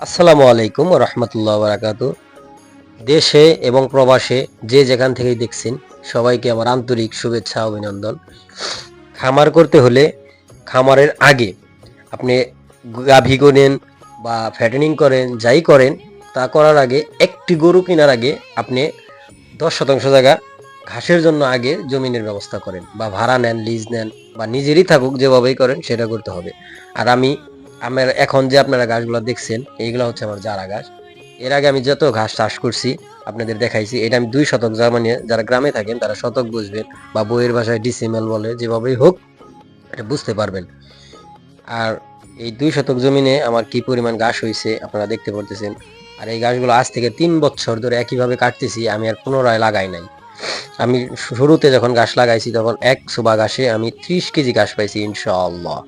আসসালামু আলাইকুম রহমতুল্লাহ বারাকাতু। দেশে এবং প্রবাসে যে যেখান থেকেই দেখছেন, সবাইকে আমার আন্তরিক শুভেচ্ছা, অভিনন্দন। খামার করতে হলে খামারের আগে আপনি গাভী গোনেন বা ফ্যাটেনিং করেন, যাই করেন, তা করার আগে একটি গরু কেনার আগে আপনি দশ শতাংশ জায়গা ঘাসের জন্য আগে জমিনের ব্যবস্থা করেন বা ভাড়া নেন লিজ নেন বা নিজেরই থাকুক, যেভাবেই করেন সেটা করতে হবে। আর আমি, আমার এখন যে আপনারা গাছগুলো দেখছেন, এইগুলো হচ্ছে আমার জারা গাছ এর আগে আমি যত ঘাস চাষ করছি, আপনাদের দেখাইছি, এটা আমি দুই শতক জমানিয়ে, যারা গ্রামে থাকেন তারা শতক বুঝবেন বা বইয়ের ভাষায় ডিসিমেল বলে, যেভাবেই হোক, এটা বুঝতে পারবেন। আর এই দুই শতক জমিনে আমার কি পরিমাণ ঘাস হয়েছে আপনারা দেখতে পারতেছেন। আর এই গাছগুলো আজ থেকে তিন বছর ধরে একইভাবে কাটতেছি, আমি আর পুনরায় লাগাই নাই। আমি শুরুতে যখন গাছ লাগাইছি, তখন এক সুবা গাছে আমি ত্রিশ কেজি গাছ পাইছি, ইনশাআল্লাহ।